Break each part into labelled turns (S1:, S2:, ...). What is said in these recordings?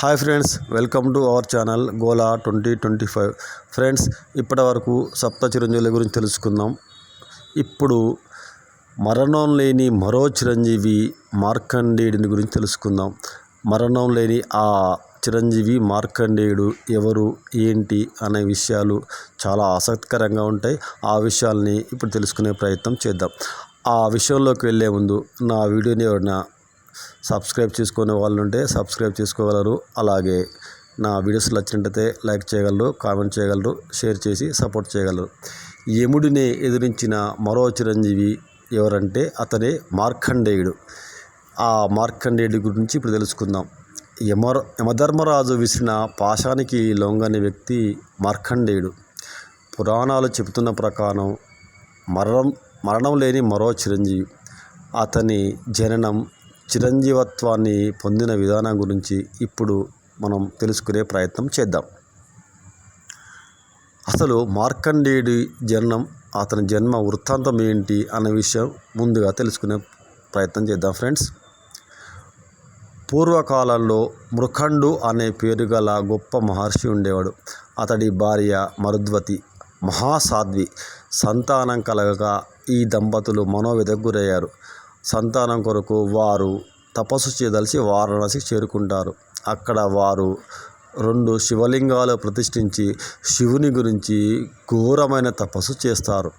S1: Hi friends welcome to our channel Gola twenty twenty five. Friends ఇప్పటి వరకు సప్త చిరంజీవుల గురించి తెలుసుకుందాం. ఇప్పుడు మరణం లేని మరో చిరంజీవి మార్కండేయుడిని గురించి తెలుసుకుందాం. మరణం లేని ఆ చిరంజీవి మార్కండేయుడు ఎవరు ఏంటి అనే విషయాలు చాలా ఆసక్తికరంగా ఉంటాయి. ఆ విషయాల్ని ఇప్పుడు తెలుసుకునే ప్రయత్నం చేద్దాం. ఆ విషయంలోకి వెళ్ళే ముందు నా వీడియోని ఎవరైనా సబ్స్క్రైబ్ చేసుకునే వాళ్ళు ఉంటే సబ్స్క్రైబ్ చేసుకోగలరు. అలాగే నా వీడియోస్ నచ్చినట్టయితే లైక్ చేయగలరు కామెంట్ చేయగలరు షేర్ చేసి సపోర్ట్ చేయగలరు. యముడిని ఎదిరించిన మరో చిరంజీవి ఎవరంటే అతనే మార్కండేయుడు. ఆ మార్కండేయుడి గురించి ఇప్పుడు తెలుసుకుందాం. యమ యమధర్మరాజు విసిరిన పాశానికి లొంగని వ్యక్తి మార్కండేయుడు. పురాణాలు చెబుతున్న ప్రకారం మరణం మరణం లేని మరో చిరంజీవి. అతని జననం చిరంజీవత్వాన్ని పొందిన విధానం గురించి ఇప్పుడు మనం తెలుసుకునే ప్రయత్నం చేద్దాం. అసలు మార్కండేయుడి జన్మం అతని జన్మ వృత్తాంతం ఏంటి అనే విషయం ముందుగా తెలుసుకునే ప్రయత్నం చేద్దాం ఫ్రెండ్స్. పూర్వకాలంలో మృఖండు అనే పేరు గల గొప్ప మహర్షి ఉండేవాడు. అతడి భార్య మరుద్వతి మహాసాధ్వి సంతానం కలగక ఈ దంపతులు మనోవ్యధకు గురయ్యారు సంతానం కొరకు వారు తపస్సు చేయదలిచి వారణాసికి చేరుకుంటారు. అక్కడ వారు రెండు శివలింగాలు ప్రతిష్ఠించి శివుని గురించి ఘోరమైన తపస్సు చేస్తారు.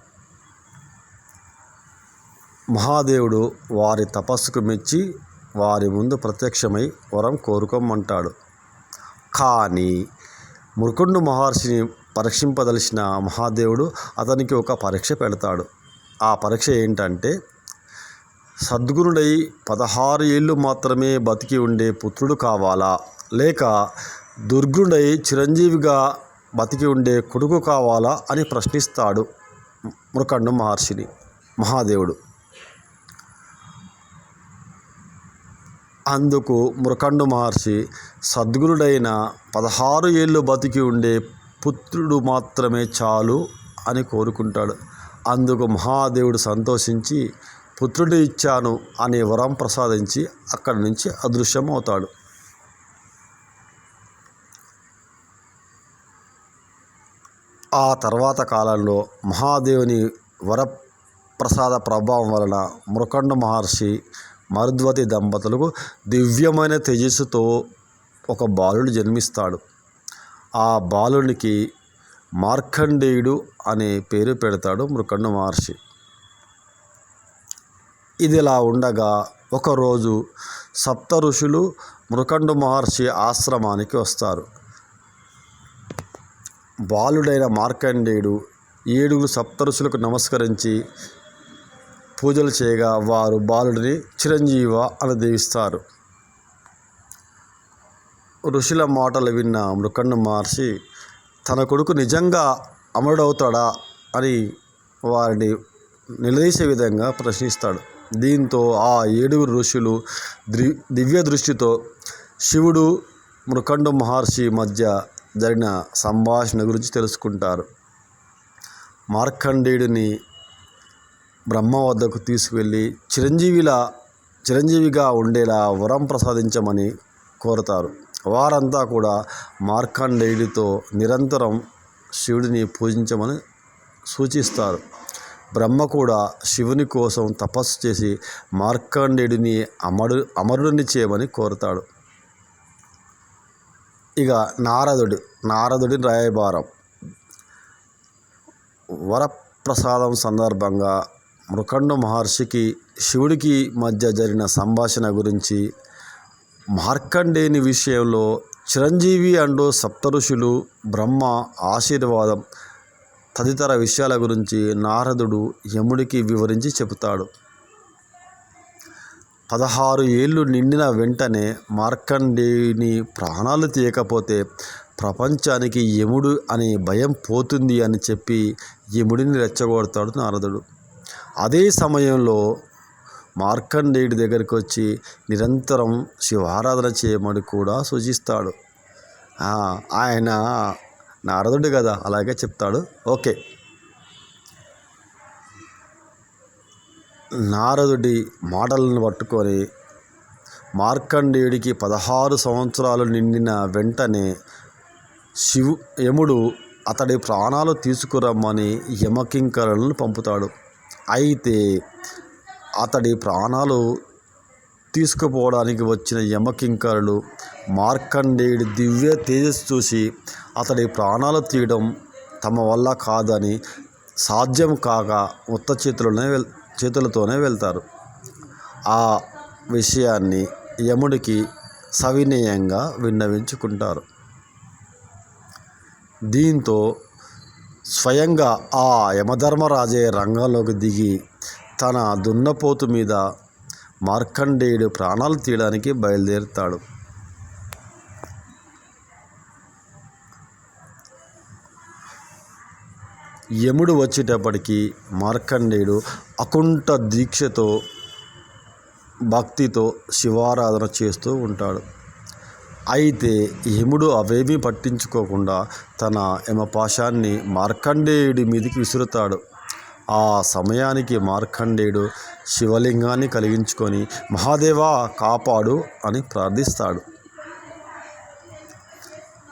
S1: మహాదేవుడు వారి తపస్సుకు మెచ్చి వారి ముందు ప్రత్యక్షమై వరం కోరుకోమంటాడు. కానీ మురుకుండు మహర్షిని పరీక్షింపదలిచిన మహాదేవుడు అతనికి ఒక పరీక్ష పెడతాడు. ఆ పరీక్ష ఏంటంటే సద్గురుడై పదహారు ఏళ్ళు మాత్రమే బతికి ఉండే పుత్రుడు కావాలా? లేక దుర్గుడై చిరంజీవిగా బతికి ఉండే కొడుకు కావాలా అని ప్రశ్నిస్తాడు మృకండు మహర్షిని మహాదేవుడు. అందుకు మృకండు మహర్షి సద్గురుడైన పదహారు ఏళ్ళు బతికి ఉండే పుత్రుడు మాత్రమే చాలు అని కోరుకుంటాడు. అందుకు మహాదేవుడు సంతోషించి పుత్రుడు ఇచ్చాను అనే వరం ప్రసాదించి అక్కడి నుంచి అదృశ్యం అవుతాడు ఆ తర్వాత కాలంలో మహాదేవుని వరప్రసాద ప్రభావం వలన మృకండ మహర్షి మరుద్వతి దంపతులకు దివ్యమైన తేజస్సుతో ఒక బాలుడు జన్మిస్తాడు. ఆ బాలునికి మార్కండేయుడు అనే పేరు పెడతాడు మృకండ మహర్షి. ఇదిలా ఉండగా ఒకరోజు సప్త ఋషులు మృకండు మహర్షి ఆశ్రమానికి వస్తారు. బాలుడైన మార్కండేయుడు ఏడుగురు సప్తఋషులకు నమస్కరించి పూజలు చేయగా వారు బాలుడిని చిరంజీవ అని దీవిస్తారు. ఋషుల మాటలు విన్న మృకండు మహర్షి తన కొడుకు నిజంగా అమరుడవుతాడా అని వారిని నిలదీసే విధంగా ప్రశ్నిస్తాడు. దీంతో ఆ ఏడుగురు ఋషులు దివ్య దృష్టితో శివుడు మృకండు మహర్షి మధ్య జరిగిన సంభాషణ గురించి తెలుసుకుంటారు. మార్కండేయుడిని బ్రహ్మ వద్దకు తీసుకువెళ్ళి చిరంజీవిలా చిరంజీవిగా ఉండేలా వరం ప్రసాదించమని కోరుతారు. వారంతా కూడా మార్కండేయుడితో నిరంతరం శివుడిని పూజించమని సూచిస్తారు. బ్రహ్మ కూడా శివుని కోసం తపస్సు చేసి మార్కండేయుడిని అమరు అమరుడిని చేయమని కోరుతాడు. ఇక నారదుడు నారదుడి రాయబారం. వరప్రసాదం సందర్భంగా మృకండు మహర్షికి శివుడికి మధ్య జరిగిన సంభాషణ గురించి మార్కండేయుని విషయంలో చిరంజీవి అంటూ సప్తఋషులు బ్రహ్మ ఆశీర్వాదం తదితర విషయాల గురించి నారదుడు యముడికి వివరించి చెబుతాడు. పదహారు ఏళ్ళు నిండిన వెంటనే మార్కండేయుని ప్రాణాలు తీయకపోతే ప్రపంచానికి యముడు అనే భయం పోతుంది అని చెప్పి యముడిని రెచ్చగొడతాడు నారదుడు. అదే సమయంలో మార్కండేయుడి దగ్గరికి వచ్చి నిరంతరం శివారాధన చేయమని కూడా సూచిస్తాడు. ఆయన నారదుడు కదా అలాగే చెప్తాడు. ఓకే. నారదుడి మాటలను పట్టుకొని మార్కండేయుడికి పదహారు సంవత్సరాలు నిండిన వెంటనే శివు యముడు అతడి ప్రాణాలు తీసుకురమ్మని యమకింకరులను పంపుతాడు. అయితే అతడి ప్రాణాలు తీసుకుపోవడానికి వచ్చిన యమకింకరులు మార్కండేయుడి దివ్య తేజస్సు చూసి అతడి ప్రాణాలు తీయడం తమ వల్ల కాదని సాధ్యం కాక ఉత్త చేతులనే వెల్ చేతులతోనే వెళ్తారు. ఆ విషయాన్ని యముడికి సవినయంగా విన్నవించుకుంటారు. దీంతో స్వయంగా ఆ యమధర్మరాజే రంగంలోకి దిగి తన దున్నపోతు మీద మార్కండేయుడు ప్రాణాలు తీయడానికి బయలుదేరుతాడు. యముడు వచ్చేటప్పటికి మార్కండేయుడు అకుంఠ దీక్షతో భక్తితో శివారాధన చేస్తూ ఉంటాడు. అయితే యముడు అవేమీ పట్టించుకోకుండా తన యమపాశాన్ని మార్కండేయుడి మీదకి విసురుతాడు. ఆ సమయానికి మార్కండేయుడు శివలింగాన్ని కలిగించుకొని మహాదేవా కాపాడు అని ప్రార్థిస్తాడు.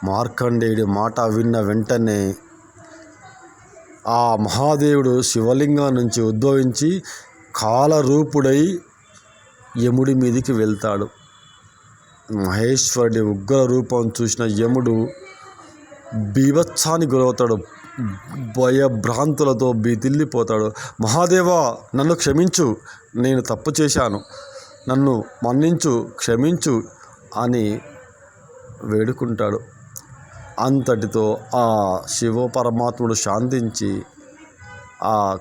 S1: మార్కండేయుడి మాట విన్న వెంటనే ఆ మహాదేవుడు శివలింగం నుంచి ఉద్భవించి కాలరూపుడై యముడి మీదికి వెళ్తాడు. మహేశ్వరుడి ఉగ్ర రూపం చూసిన యముడు బీభత్సానికి గురవుతాడు. భయభ్రాంతులతో బీతిల్లిపోతాడు. మహాదేవా నన్ను క్షమించు. నేను తప్పు చేశాను. నన్ను మన్నించు క్షమించు అని వేడుకుంటాడు. అంతటితో ఆ శివ పరమాత్ముడు శాంతించి ఆ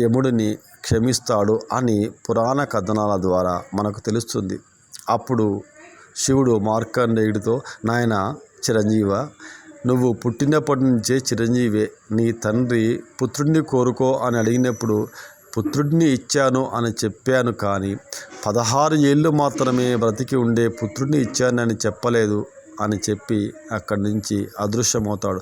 S1: యముడిని క్షమిస్తాడు అని పురాణ కథనాల ద్వారా మనకు తెలుస్తుంది. అప్పుడు శివుడు మార్కండేయుడితో నాయన చిరంజీవ నువ్వు పుట్టినప్పటి నుంచే చిరంజీవే నీ తండ్రి పుత్రుడిని కోరుకో అని అడిగినప్పుడు పుత్రుడిని ఇచ్చాను అని చెప్పాను కానీ పదహారు ఏళ్ళు మాత్రమే బ్రతికి ఉండే పుత్రుడిని ఇచ్చానని చెప్పలేదు అని చెప్పి అక్కడి నుంచి అదృశ్యమవుతాడు.